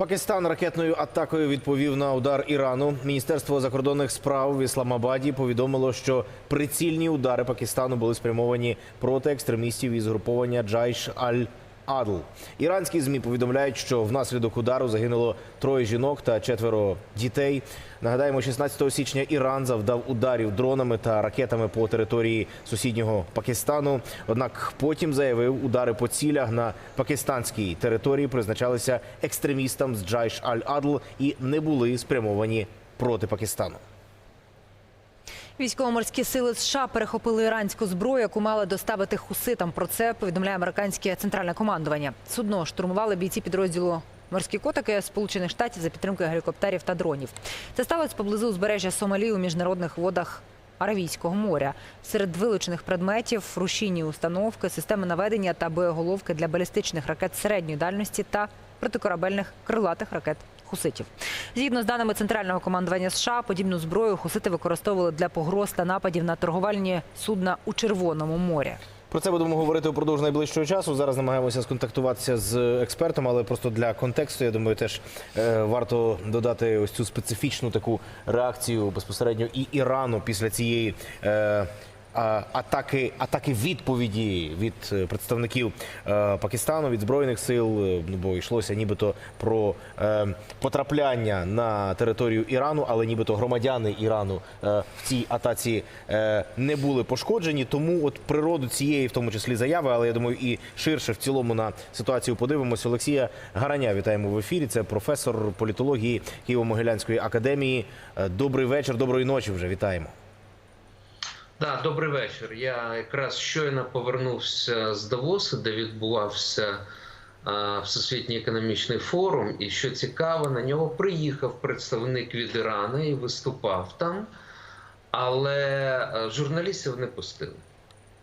Пакистан ракетною атакою відповів на удар Ірану. Міністерство закордонних справ в Ісламабаді повідомило, що прицільні удари Пакистану були спрямовані проти екстремістів із груповання Джайш аль Адл. Іранські змі повідомляють, що внаслідок удару загинуло троє жінок та четверо дітей. Нагадаємо, 16 січня Іран завдав ударів дронами та ракетами по території сусіднього Пакистану. Однак потім заявив, удари по цілях на пакистанській території призначалися екстремістам з Джайш аль Адл і не були спрямовані проти Пакистану. Військово-морські сили США перехопили іранську зброю, яку мали доставити хуситам. Про це повідомляє американське центральне командування. Судно штурмували бійці підрозділу морські котики Сполучених Штатів за підтримкою гелікоптерів та дронів. Це сталося поблизу узбережжя Сомалі у міжнародних водах. Аравійського моря серед вилучених предметів рушійні установки, системи наведення та боєголовки для балістичних ракет середньої дальності та протикорабельних крилатих ракет хуситів. Згідно з даними центрального командування США, подібну зброю хусити використовували для погроз та нападів на торговельні судна у Червоному морі. Про це будемо говорити упродовж найближчого часу. Зараз намагаємося сконтактуватися з експертом, але просто для контексту, я думаю, теж е, варто додати ось цю специфічну таку реакцію безпосередньо і Ірану після цієї. Атаки, атаки відповіді від е, представників е, Пакистану від збройних сил, е, ну бо йшлося нібито про потрапляння на територію Ірану, але нібито громадяни Ірану в цій атаці не були пошкоджені. Тому от природу цієї, в тому числі заяви, але я думаю, і ширше в цілому на ситуацію подивимося. Олексія Гараня вітаємо в ефірі. Це професор політології Києво-Могилянської академії. Добрий вечір, доброї ночі. Вже вітаємо. Да, добрий вечір. Я якраз щойно повернувся з Давоса, де відбувався а, Всесвітній економічний форум. І що цікаво, на нього приїхав представник від Ірану і виступав там, але а, журналістів не пустили.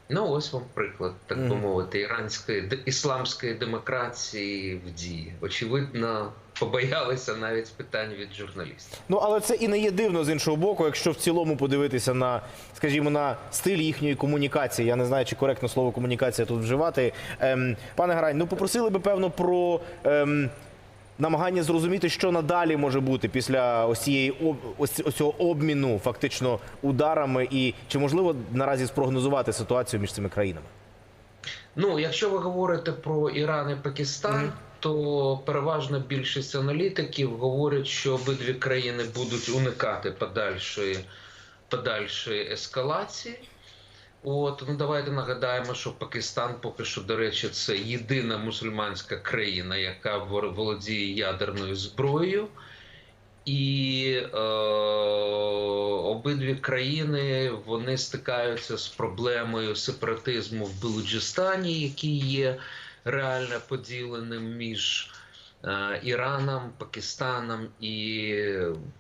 Ну, ось вам приклад, так би мовити, іранської ісламської демократії в дії. Очевидно, побоялися навіть питань від журналістів. Ну але це і не є дивно з іншого боку, якщо в цілому подивитися на, скажімо, на стиль їхньої комунікації. Я не знаю, чи коректно слово комунікація тут вживати. Ем, пане Гарань, ну попросили би певно про. Ем, Намагання зрозуміти, що надалі може бути після ось цієї ось ось цього обміну фактично ударами, і чи можливо наразі спрогнозувати ситуацію між цими країнами? Ну, якщо ви говорите про Іран і Пакистан, Мгм. то переважна більшість аналітиків говорять, що обидві країни будуть уникати подальшої, подальшої ескалації. От ну давайте нагадаємо, що Пакистан поки що, до речі, це єдина мусульманська країна, яка володіє ядерною зброєю. І е, обидві країни вони стикаються з проблемою сепаратизму в Белуджистані, який є реально поділеним між е, Іраном, Пакистаном і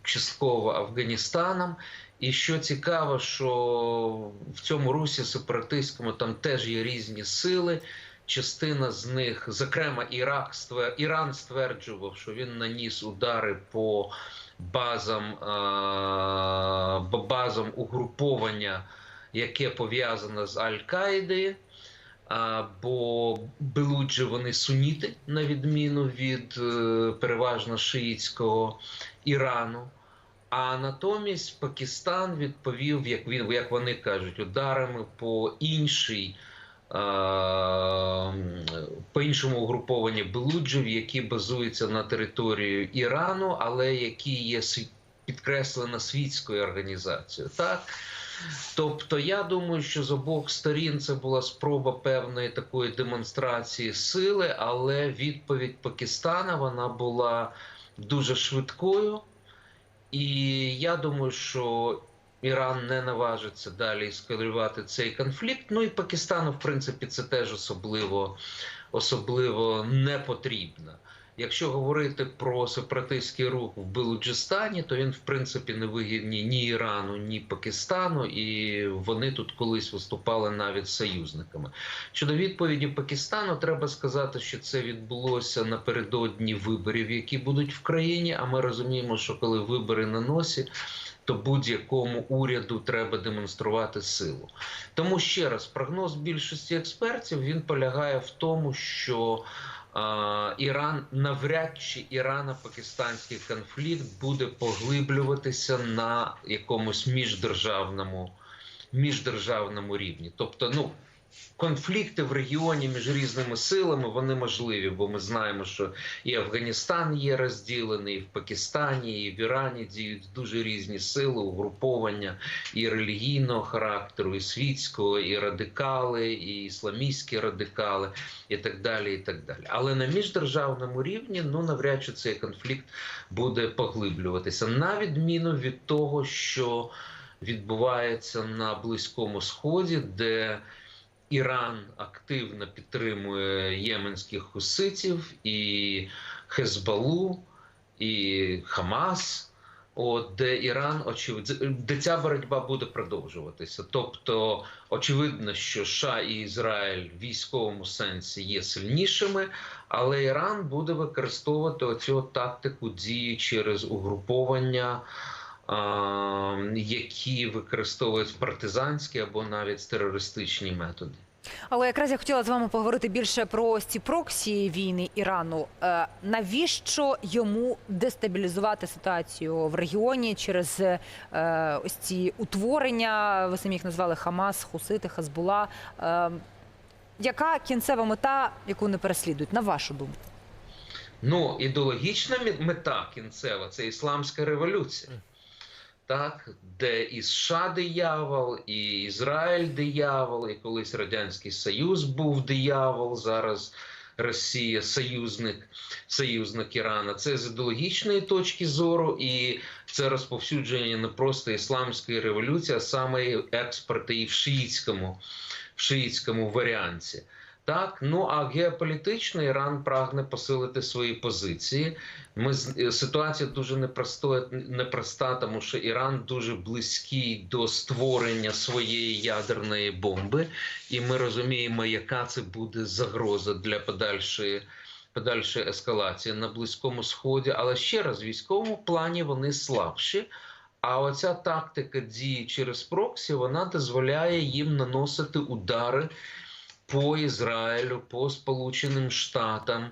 частково Афганістаном. І що цікаво, що в цьому русі сепаратистському там теж є різні сили. Частина з них, зокрема, Ірак. Іран стверджував, що він наніс удари по базам, по базам угруповання, яке пов'язане з Аль-Каїдою. А, бо Белуджі вони суніти, на відміну від е, переважно шиїцького Ірану. А натомість Пакистан відповів, як він як вони кажуть, ударами по іншій. По іншому угрупованні Белуджів, які базуються на території Ірану, але які є підкреслено світською організацією. Так? Тобто, я думаю, що з обох сторін це була спроба певної такої демонстрації сили, але відповідь Пакистана вона була дуже швидкою. І я думаю, що Іран не наважиться далі ескалювати цей конфлікт. Ну і Пакистану, в принципі, це теж особливо, особливо не потрібно. Якщо говорити про сепаратистський рух в Белуджистані, то він в принципі не вигідний ні Ірану, ні Пакистану, і вони тут колись виступали навіть союзниками. Щодо відповіді Пакистану, треба сказати, що це відбулося напередодні виборів, які будуть в країні. А ми розуміємо, що коли вибори на носі. То будь-якому уряду треба демонструвати силу. Тому ще раз прогноз більшості експертів він полягає в тому, що Іран навряд чи Ірано-пакистанський конфлікт буде поглиблюватися на якомусь міждержавному, міждержавному рівні. Тобто, ну. Конфлікти в регіоні між різними силами вони можливі, бо ми знаємо, що і Афганістан є розділений, і в Пакистані, і в Ірані діють дуже різні сили, угруповання і релігійного характеру, і світського, і радикали, і ісламістські радикали, і так далі. і так далі. Але на міждержавному рівні ну навряд чи цей конфлікт буде поглиблюватися, на відміну від того, що відбувається на Близькому Сході, де Іран активно підтримує єменських хуситів і Хезбалу, і Хамас. От де Іран очевидно, де ця боротьба буде продовжуватися. Тобто, очевидно, що США і Ізраїль в військовому сенсі є сильнішими, але Іран буде використовувати оцю тактику дії через угруповання, які використовують партизанські або навіть терористичні методи. Але якраз я хотіла з вами поговорити більше про ось ці проксі війни Ірану. Е, навіщо йому дестабілізувати ситуацію в регіоні через е, ось ці утворення? Ви самі їх назвали Хамас, Хусити, Хазбула. Е, яка кінцева мета, яку не переслідують, на вашу думку? Ну, ідеологічна мета кінцева це ісламська революція. Так, де і США диявол, і Ізраїль диявол, і колись Радянський Союз був диявол, зараз Росія союзник, союзник Ірана. Це з ідеологічної точки зору, і це розповсюдження не просто ісламської революції, а саме і експорт і в шиїтському, в шиїтському варіанті. Так, ну а геополітично Іран прагне посилити свої позиції. Ми ситуація дуже непросто, непроста, тому що Іран дуже близький до створення своєї ядерної бомби, і ми розуміємо, яка це буде загроза для подальшої. Подальшої ескалації на близькому сході, але ще раз в військовому плані вони слабші. А оця тактика дії через проксі вона дозволяє їм наносити удари по Ізраїлю, по Сполученим Штатам.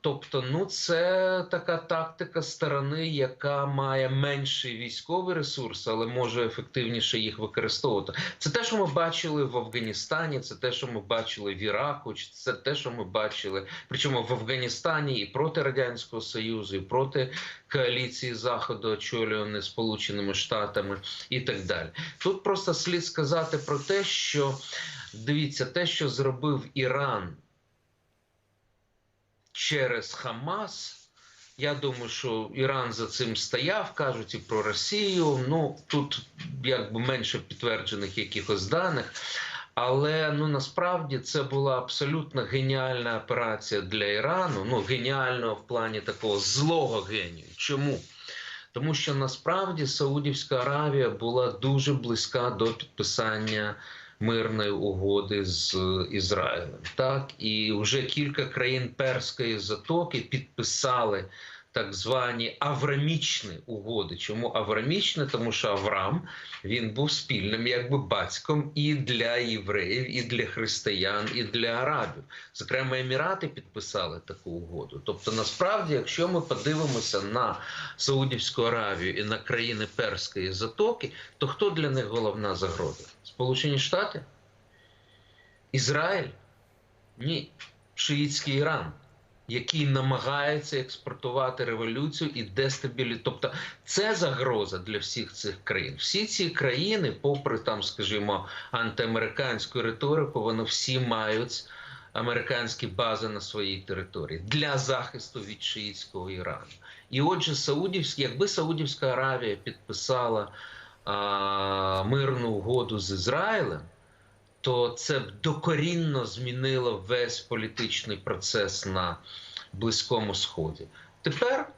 Тобто, ну це така тактика сторони, яка має менший військовий ресурс, але може ефективніше їх використовувати. Це те, що ми бачили в Афганістані, це те, що ми бачили в Іраку, це те, що ми бачили, причому в Афганістані і проти радянського союзу, і проти коаліції заходу, очолюваної Сполученими Штатами, і так далі. Тут просто слід сказати про те, що дивіться, те, що зробив Іран через Хамас. Я думаю, що Іран за цим стояв, кажуть і про Росію. Ну тут якби менше підтверджених якихось даних. Але ну насправді це була абсолютно геніальна операція для Ірану. Ну геніального в плані такого злого генію. Чому? Тому що насправді Саудівська Аравія була дуже близька до підписання мирної угоди з Ізраїлем. Так і вже кілька країн Перської затоки підписали так звані аврамічні угоди. Чому аврамічні? Тому що Авраам він був спільним якби батьком і для євреїв, і для християн, і для арабів. Зокрема, Емірати підписали таку угоду. Тобто, насправді, якщо ми подивимося на Саудівську Аравію і на країни Перської затоки, то хто для них головна загроза? Сполучені Штати? Ізраїль? Ні. Шиїтський Іран, який намагається експортувати революцію і дестабілізувати. Тобто це загроза для всіх цих країн. Всі ці країни, попри там, скажімо, антиамериканську риторику, вони всі мають американські бази на своїй території для захисту від шиїтського Ірану. І отже, Саудівські, якби Саудівська Аравія підписала а, мирну угоду з Ізраїлем, то це докорінно змінило весь політичний процес на Близькому Сході. Тепер,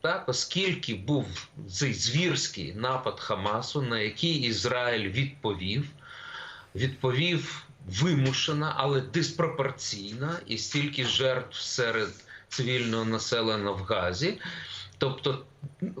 так, оскільки був цей звірський напад Хамасу, на який Ізраїль відповів, відповів вимушена, але диспропорційна, і стільки жертв серед цивільного населення в Газі Тобто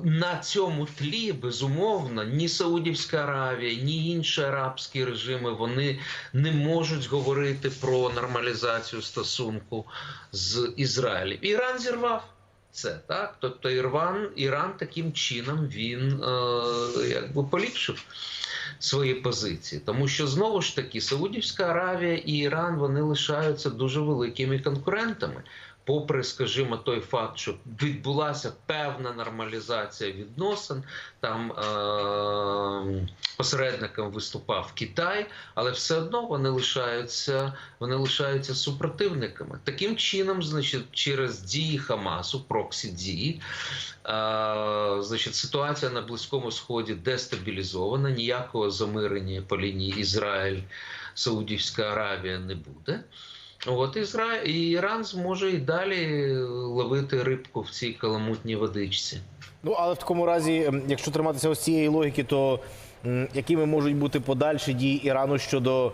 на цьому тлі безумовно ні Саудівська Аравія, ні інші арабські режими вони не можуть говорити про нормалізацію стосунку з Ізраїлем. Іран зірвав це так. Тобто, Іран, Іран таким чином він е, якби поліпшив свої позиції, тому що знову ж таки Саудівська Аравія і Іран вони лишаються дуже великими конкурентами. Попри, скажімо, той факт, що відбулася певна нормалізація відносин, там е- посередником виступав Китай, але все одно вони лишаються, вони лишаються супротивниками. Таким чином, значить, через дії Хамасу, проксі дії, е- значить, ситуація на Близькому Сході дестабілізована, ніякого замирення по лінії Ізраїль, Саудівська Аравія не буде. От Ізраїль і Іран зможе і далі ловити рибку в цій каламутній водичці. Ну але в такому разі, ем, якщо триматися ось цієї логіки, то якими можуть бути подальші дії Ірану щодо,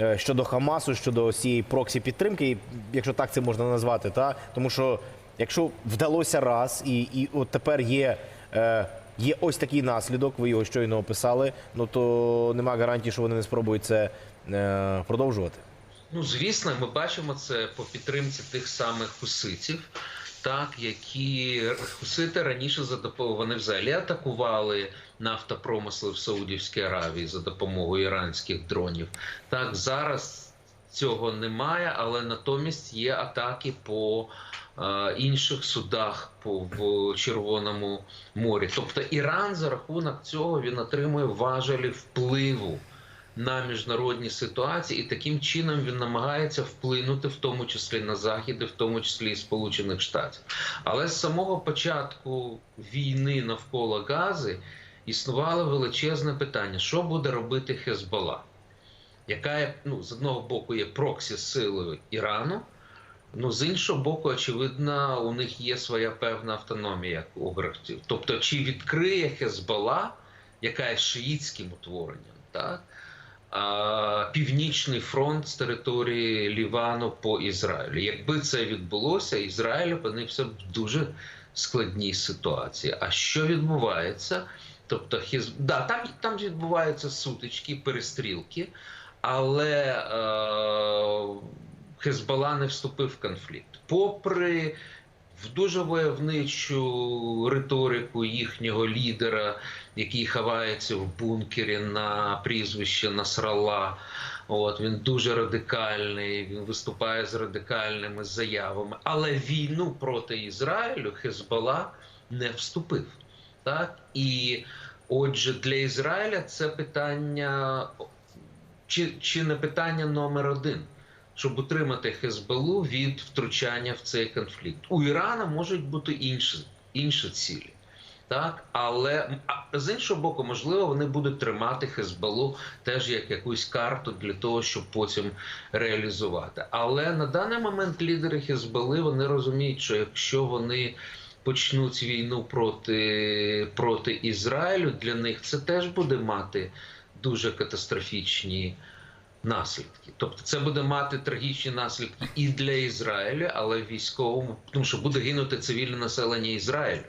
е, щодо Хамасу, щодо ось цієї проксі підтримки, якщо так це можна назвати, та тому що якщо вдалося раз, і, і от тепер є. Е, Є ось такий наслідок, ви його щойно описали. Ну то нема гарантії, що вони не спробують це е, продовжувати. Ну, звісно, ми бачимо це по підтримці тих самих хуситів, так які хусити раніше за допомогою вони взагалі атакували нафтопромисли в Саудівській Аравії за допомогою іранських дронів. Так зараз цього немає, але натомість є атаки по е, інших судах по в Червоному морі. Тобто Іран за рахунок цього він отримує важелі впливу на міжнародні ситуації, і таким чином він намагається вплинути, в тому числі на захід, і в тому числі і Сполучених Штатів. Але з самого початку війни навколо Гази існувало величезне питання: що буде робити Хезбола, яка ну, з одного боку є проксі силою Ірану. Ну, з іншого боку, очевидно, у них є своя певна автономія як у гравців. Тобто, чи відкриє Хезбола, яка є шиїтським утворенням, так? Північний фронт з території Лівану по Ізраїлю. Якби це відбулося, Ізраїль опинився в дуже складній ситуації. А що відбувається? Тобто, хіз... да, там, там відбуваються сутички, перестрілки, але е... Хезбола не вступив в конфлікт. Попри в дуже войовничу риторику їхнього лідера, який ховається в бункері на прізвище Насралла. От він дуже радикальний, він виступає з радикальними заявами. Але війну проти Ізраїлю Хезбола не вступив. Так і отже, для Ізраїля це питання чи, чи не питання номер один щоб утримати Хезболу від втручання в цей конфлікт. У Ірана можуть бути інші, інші цілі. Так, але з іншого боку, можливо, вони будуть тримати Хезболу теж як якусь карту для того, щоб потім реалізувати. Але на даний момент лідери Хезболи вони розуміють, що якщо вони почнуть війну проти, проти Ізраїлю, для них це теж буде мати дуже катастрофічні наслідки. Тобто це буде мати трагічні наслідки і для Ізраїлю, але військовому, тому що буде гинути цивільне населення Ізраїлю.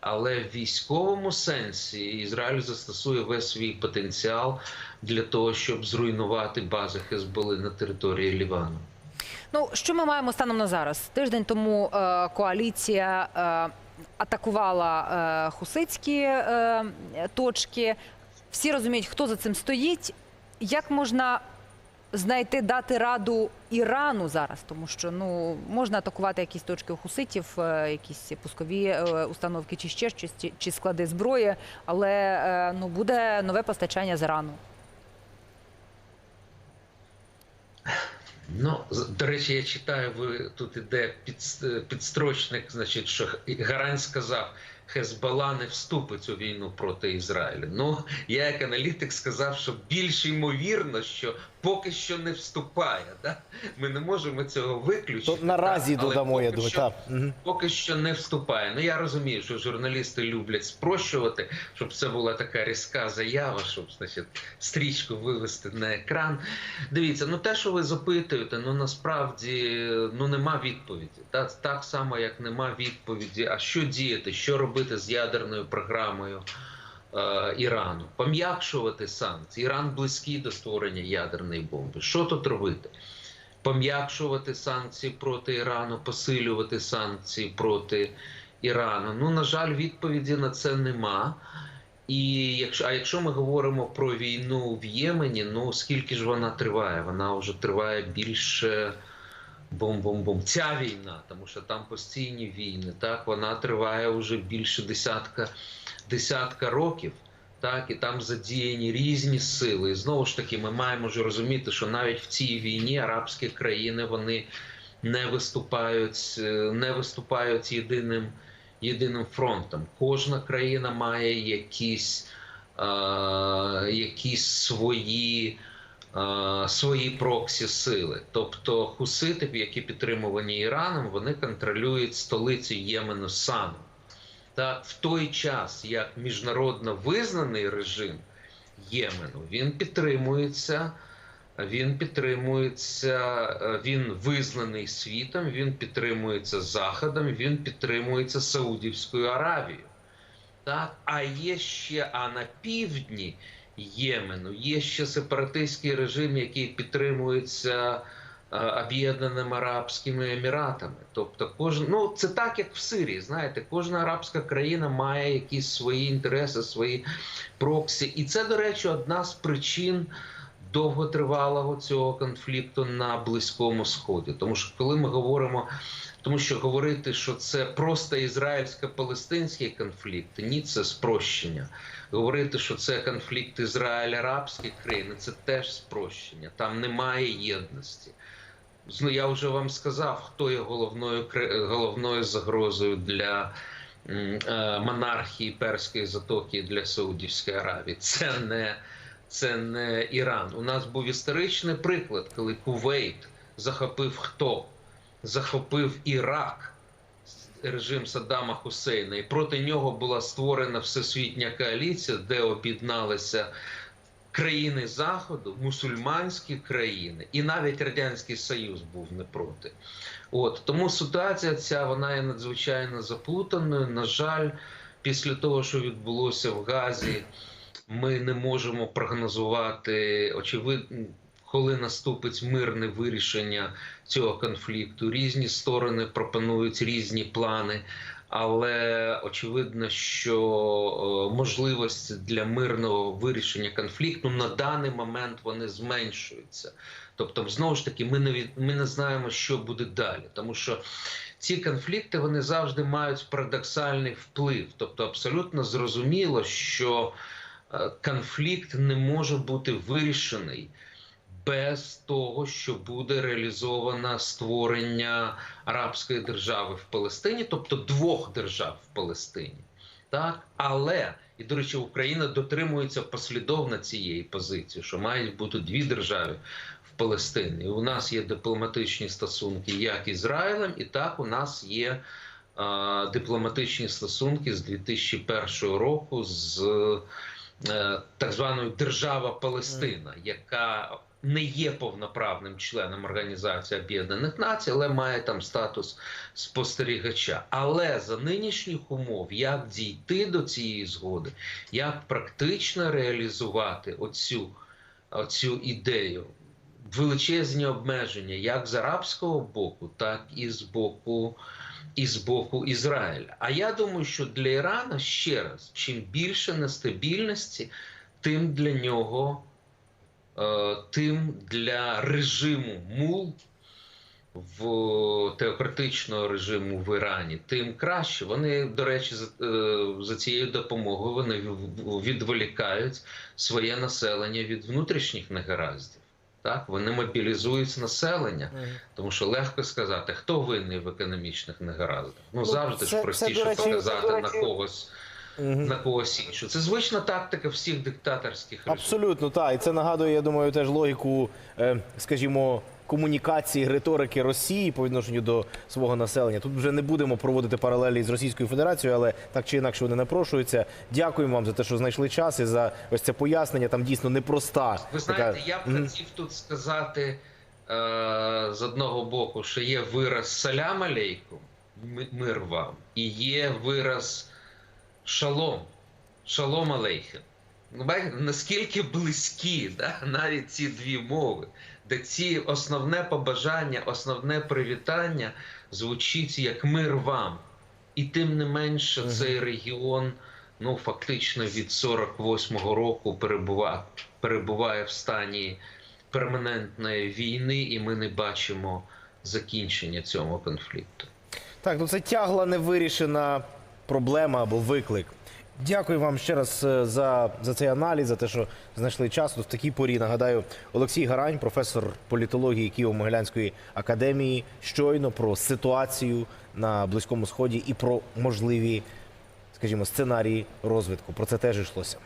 Але в військовому сенсі Ізраїль застосує весь свій потенціал для того, щоб зруйнувати бази Хезболи на території Лівану. Ну що ми маємо станом на зараз? Тиждень тому е, коаліція е, атакувала е, хусицькі е, точки. Всі розуміють, хто за цим стоїть. Як можна знайти дати раду Ірану зараз, тому що ну можна атакувати якісь точки хуситів, е, якісь пускові е, установки, чи ще щось, чи- чи склади зброї, але е, ну буде нове постачання з Ірану. Ну, до речі, я читаю, ви тут іде під, підстрочник, значить, що Гарань сказав, Хезбола не вступить у війну проти Ізраїлю. Ну, я як аналітик сказав, що більш ймовірно, що поки що не вступає. Да? Ми не можемо цього виключити. То наразі так, додамо, я поки думаю, що- так. Поки що не вступає. Ну я розумію, що журналісти люблять спрощувати, щоб це була така різка заява, щоб значить, стрічку вивести на екран. Дивіться, ну те, що ви запитуєте, ну насправді ну нема відповіді. Так, так само, як нема відповіді, а що діяти, що робити робити з ядерною програмою е, Ірану? Пом'якшувати санкції. Іран близький до створення ядерної бомби. Що тут робити? Пом'якшувати санкції проти Ірану, посилювати санкції проти Ірану. Ну, на жаль, відповіді на це нема. І якщо, а якщо ми говоримо про війну в Ємені, ну скільки ж вона триває? Вона вже триває більше бум-бум-бум. Ця війна, тому що там постійні війни, так вона триває вже більше десятка, десятка років. Так, і там задіяні різні сили. І знову ж таки, ми маємо ж розуміти, що навіть в цій війні арабські країни вони не виступають, е, не виступають єдиним, єдиним фронтом. Кожна країна має якісь, е, якісь свої, свої проксі сили. Тобто хусити, які підтримувані Іраном, вони контролюють столицю Ємену Сану. Так, в той час, як міжнародно визнаний режим Ємену, він підтримується, він підтримується, е, він визнаний світом, він підтримується Заходом, він підтримується Саудівською Аравією. Так, а є ще, а на півдні Ємену є ще сепаратистський режим, який підтримується е, Об'єднаними Арабськими Еміратами. Тобто, кожен, ну це так, як в Сирії. Знаєте, кожна арабська країна має якісь свої інтереси, свої проксі. І це, до речі, одна з причин довготривалого цього конфлікту на Близькому Сході. Тому що коли ми говоримо, тому що говорити, що це просто ізраїльсько-палестинський конфлікт, ні, це спрощення. Говорити, що це конфлікт Ізраїль-арабських країн, це теж спрощення. Там немає єдності. Ну, я вже вам сказав, хто є головною головною загрозою для е, монархії Перської затоки для Саудівської Аравії. Це не, це не Іран. У нас був історичний приклад, коли Кувейт захопив хто? Захопив Ірак, режим Саддама Хусейна, і проти нього була створена всесвітня коаліція, де об'єдналися країни Заходу, мусульманські країни, і навіть Радянський Союз був не проти. От тому ситуація ця вона є надзвичайно заплутаною. На жаль, після того, що відбулося в Газі, ми не можемо прогнозувати очевидно. Коли наступить мирне вирішення цього конфлікту, різні сторони пропонують різні плани, але очевидно, що е, можливості для мирного вирішення конфлікту на даний момент вони зменшуються. Тобто, знову ж таки, ми не від ми не знаємо, що буде далі, тому що ці конфлікти вони завжди мають парадоксальний вплив. Тобто, абсолютно зрозуміло, що конфлікт не може бути вирішений без того, що буде реалізовано створення арабської держави в Палестині, тобто двох держав в Палестині. Так, але і до речі, Україна дотримується послідовно цієї позиції, що мають бути дві держави в Палестині. У нас є дипломатичні стосунки як Ізраїлем, і так у нас є е, дипломатичні стосунки з 2001 року з е, так званою держава Палестина, яка не є повноправним членом Організації Об'єднаних Націй, але має там статус спостерігача. Але за нинішніх умов, як дійти до цієї згоди, як практично реалізувати оцю, оцю ідею, величезні обмеження, як з арабського боку, так і з боку. І з боку Ізраїля. А я думаю, що для Ірана ще раз, чим більше нестабільності, тим для нього Е, тим для режиму МУЛ в теократичного режиму в Ірані, тим краще. Вони, до речі, за, е, цією допомогою вони відволікають своє населення від внутрішніх негараздів. Так, вони мобілізують населення, тому що легко сказати, хто винний в економічних негараздах. Ну, Ну, завжди це- ж простіше це, це, показати до на когось на когось іншого. Це звична тактика всіх диктаторських режимів. Абсолютно, так. І це нагадує, я думаю, теж логіку, е, скажімо, комунікації, риторики Росії по відношенню до свого населення. Тут вже не будемо проводити паралелі з Російською Федерацією, але так чи інакше вони напрошуються. Дякуємо вам за те, що знайшли час і за ось це пояснення. Там дійсно непроста. Ви така- знаєте, я б хотів тут сказати е, з одного боку, що є вираз салям алейкум, мир вам, і є вираз шалом, шалом алейхем. Ну, наскільки близькі да, навіть ці дві мови, де ці основне побажання, основне привітання звучить як мир вам. І тим не менше цей регіон ну, фактично від 48-го року перебуває, перебуває в стані перманентної війни, і ми не бачимо закінчення цього конфлікту. Так, ну це тягла невирішена проблема або виклик. Дякую вам ще раз е, за, за цей аналіз, за те, що знайшли час. В такій порі нагадаю, Олексій Гарань, професор політології Києво-Могилянської академії, щойно про ситуацію на Близькому Сході і про можливі, скажімо, сценарії розвитку. Про це теж йшлося.